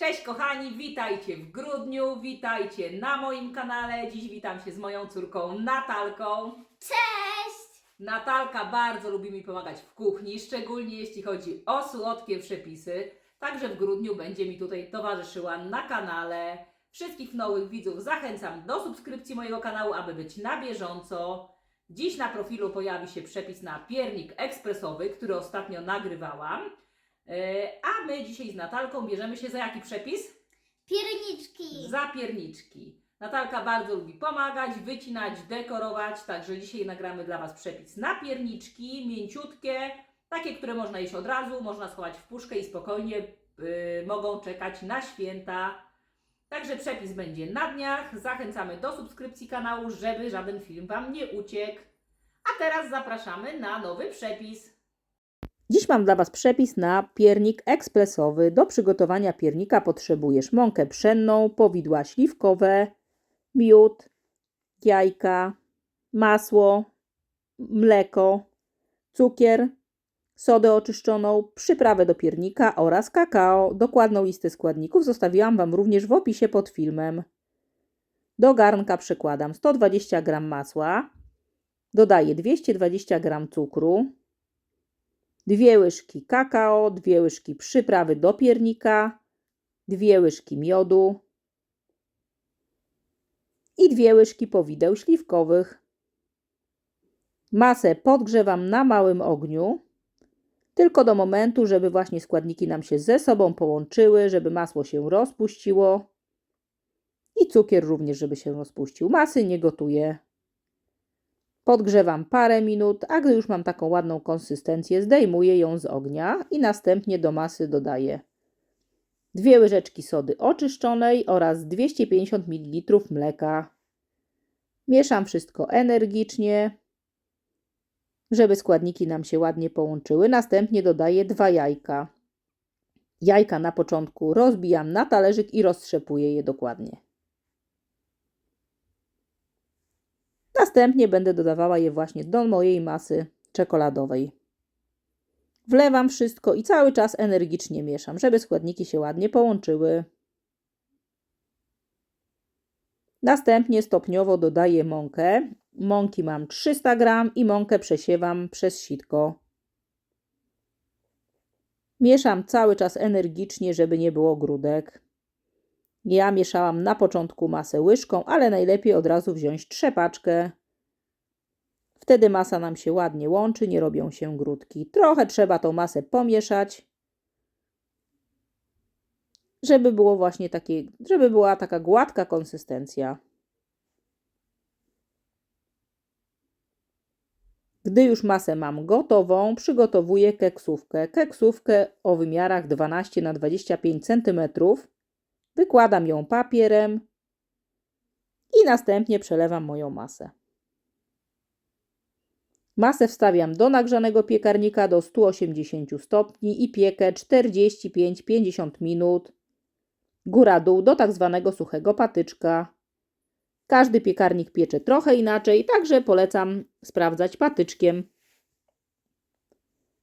Cześć kochani, witajcie w grudniu, witajcie na moim kanale. Dziś witam się z moją córką Natalką. Cześć! Natalka bardzo lubi mi pomagać w kuchni, szczególnie jeśli chodzi o słodkie przepisy. Także w grudniu będzie mi tutaj towarzyszyła na kanale. Wszystkich nowych widzów zachęcam do subskrypcji mojego kanału, aby być na bieżąco. Dziś na profilu pojawi się przepis na piernik ekspresowy, który ostatnio nagrywałam. Yy, A my dzisiaj z Natalką bierzemy się za jaki przepis? Pierniczki! Za pierniczki. Natalka bardzo lubi pomagać, wycinać, dekorować, także dzisiaj nagramy dla Was przepis na pierniczki, mięciutkie, takie, które można jeść od razu, można schować w puszkę i spokojnie yy, mogą czekać na święta. Także przepis będzie na dniach. Zachęcamy do subskrypcji kanału, żeby żaden film Wam nie uciekł. A teraz zapraszamy na nowy przepis. Dziś mam dla Was przepis na piernik ekspresowy. Do przygotowania piernika potrzebujesz mąkę pszenną, powidła śliwkowe, miód, jajka, masło, mleko, cukier, sodę oczyszczoną, przyprawę do piernika oraz kakao. Dokładną listę składników zostawiłam Wam również w opisie pod filmem. Do garnka przekładam 120 g masła, dodaję 220 g cukru, dwie łyżki kakao, dwie łyżki przyprawy do piernika, dwie łyżki miodu i dwie łyżki powideł śliwkowych. Masę podgrzewam na małym ogniu, tylko do momentu, żeby właśnie składniki nam się ze sobą połączyły, żeby masło się rozpuściło i cukier również, żeby się rozpuścił. Masy nie gotuję. Podgrzewam parę minut, a gdy już mam taką ładną konsystencję, zdejmuję ją z ognia i następnie do masy dodaję dwie łyżeczki sody oczyszczonej oraz 250 ml mleka. Mieszam wszystko energicznie, żeby składniki nam się ładnie połączyły. Następnie dodaję dwa jajka. Jajka na początku rozbijam na talerzyk i roztrzepuję je dokładnie. Następnie będę dodawała je właśnie do mojej masy czekoladowej. Wlewam wszystko i cały czas energicznie mieszam, żeby składniki się ładnie połączyły. Następnie stopniowo dodaję mąkę. Mąki mam 300 g i mąkę przesiewam przez sitko. Mieszam cały czas energicznie, żeby nie było grudek. Ja mieszałam na początku masę łyżką, ale najlepiej od razu wziąć trzepaczkę. Wtedy masa nam się ładnie łączy, nie robią się grudki. Trochę trzeba tą masę pomieszać, żeby było właśnie takie, żeby była taka gładka konsystencja. Gdy już masę mam gotową, przygotowuję keksówkę. Keksówkę o wymiarach 12 na 25 cm. Wykładam ją papierem i następnie przelewam moją masę. Masę wstawiam do nagrzanego piekarnika do 180 stopni i piekę 45-50 minut. Góra-dół do tak zwanego suchego patyczka. Każdy piekarnik piecze trochę inaczej, także polecam sprawdzać patyczkiem.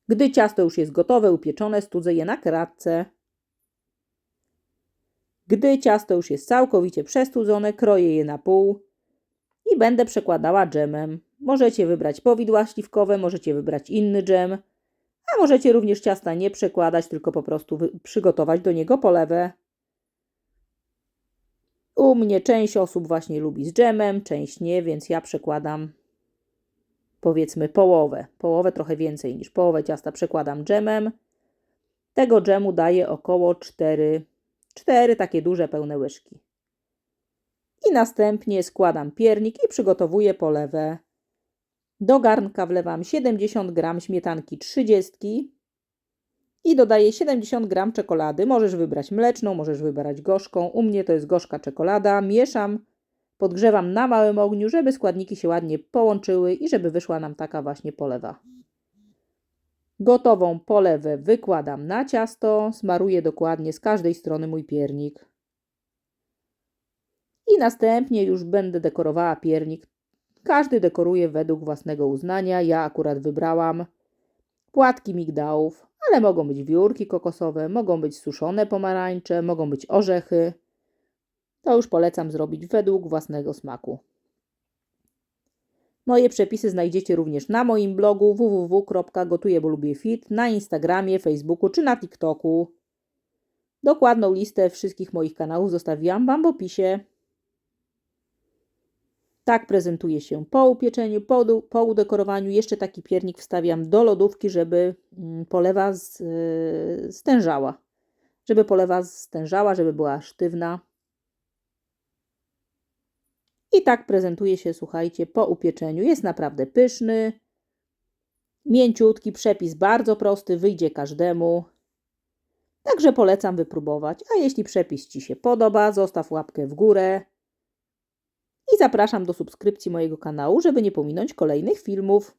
Gdy ciasto już jest gotowe, upieczone, studzę je na kratce. Gdy ciasto już jest całkowicie przestudzone, kroję je na pół i będę przekładała dżemem. Możecie wybrać powidła śliwkowe, możecie wybrać inny dżem, a możecie również ciasta nie przekładać, tylko po prostu przygotować do niego polewę. U mnie część osób właśnie lubi z dżemem, część nie, więc ja przekładam powiedzmy połowę. Połowę trochę więcej niż połowę ciasta przekładam dżemem. Tego dżemu daję około 4, 4 takie duże pełne łyżki. I następnie składam piernik i przygotowuję polewę. Do garnka wlewam 70 g śmietanki 30 i dodaję 70 g czekolady. Możesz wybrać mleczną, możesz wybrać gorzką. U mnie to jest gorzka czekolada. Mieszam, podgrzewam na małym ogniu, żeby składniki się ładnie połączyły i żeby wyszła nam taka właśnie polewa. Gotową polewę wykładam na ciasto, smaruję dokładnie z każdej strony mój piernik. I następnie już będę dekorowała piernik każdy dekoruje według własnego uznania. Ja akurat wybrałam płatki migdałów, ale mogą być wiórki kokosowe, mogą być suszone pomarańcze, mogą być orzechy. To już polecam zrobić według własnego smaku. Moje przepisy znajdziecie również na moim blogu www.gotujebolubiefit, na Instagramie, Facebooku czy na TikToku. Dokładną listę wszystkich moich kanałów zostawiłam Wam w opisie. Tak prezentuje się po upieczeniu, po, po udekorowaniu. Jeszcze taki piernik wstawiam do lodówki, żeby mm, polewa z, yy, stężała. Żeby polewa stężała, żeby była sztywna. I tak prezentuje się, słuchajcie, po upieczeniu. Jest naprawdę pyszny, mięciutki, przepis bardzo prosty, wyjdzie każdemu. Także polecam wypróbować. A jeśli przepis Ci się podoba, zostaw łapkę w górę. I zapraszam do subskrypcji mojego kanału, żeby nie pominąć kolejnych filmów.